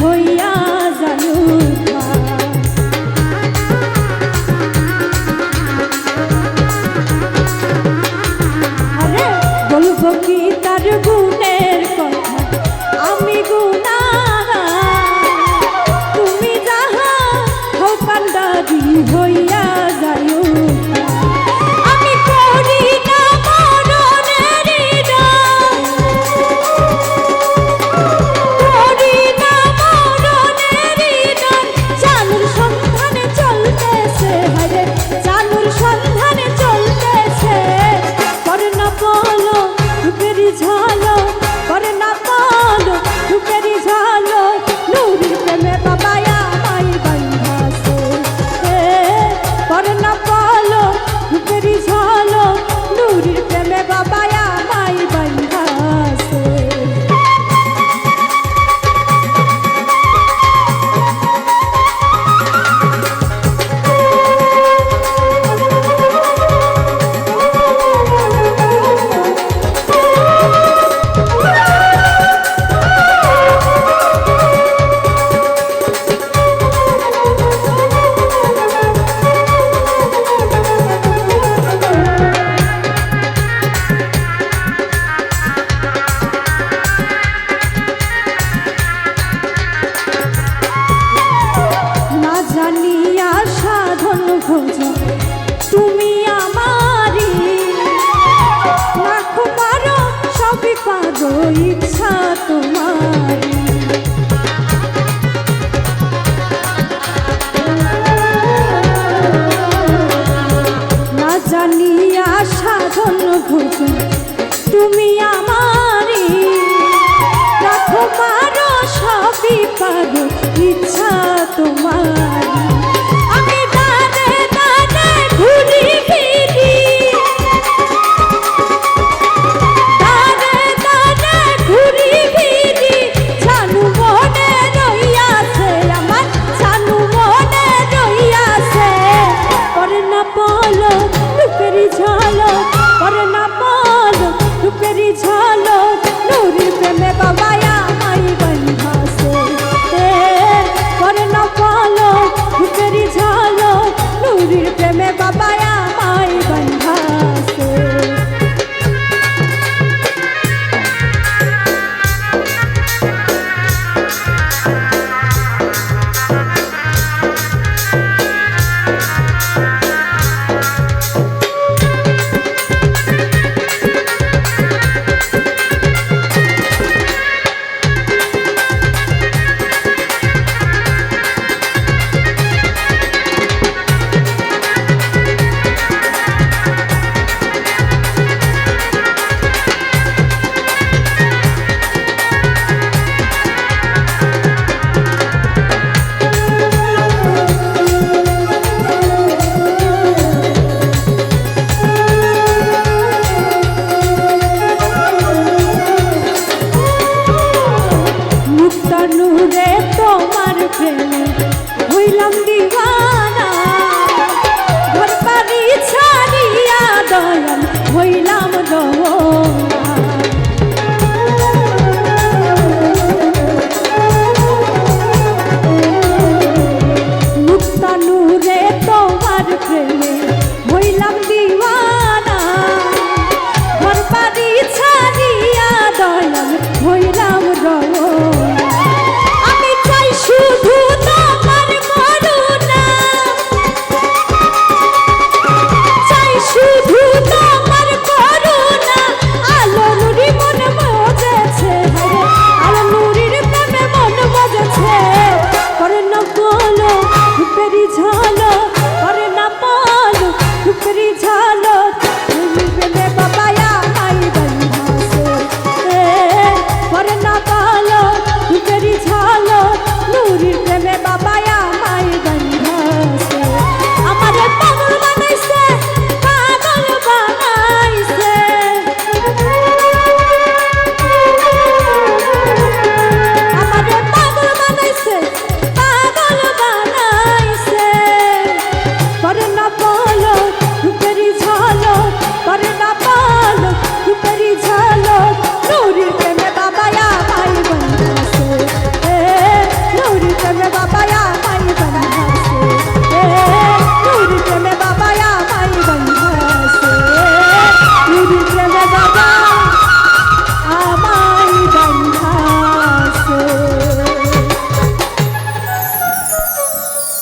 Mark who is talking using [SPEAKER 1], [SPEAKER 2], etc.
[SPEAKER 1] হইয়া ঝড় জানিয়া সাধন ভোজ। তুমি আমারি না পারো সবই পারো ইচ্ছা তোমারি পারো, ইচ্ছা তোমার আমি দানে দানে ঘুরি ফিরি। দানে আমার, জানু মনে রইয়াছে। করে না বলো রূপেরি ঝালো করে না বলো রূপেরি ঝালো নুরি প্রেমে মাই হইলাম দিওয়ানা। ঘর পারি ছাড়িয়া দয়াল হইলাম দয়াল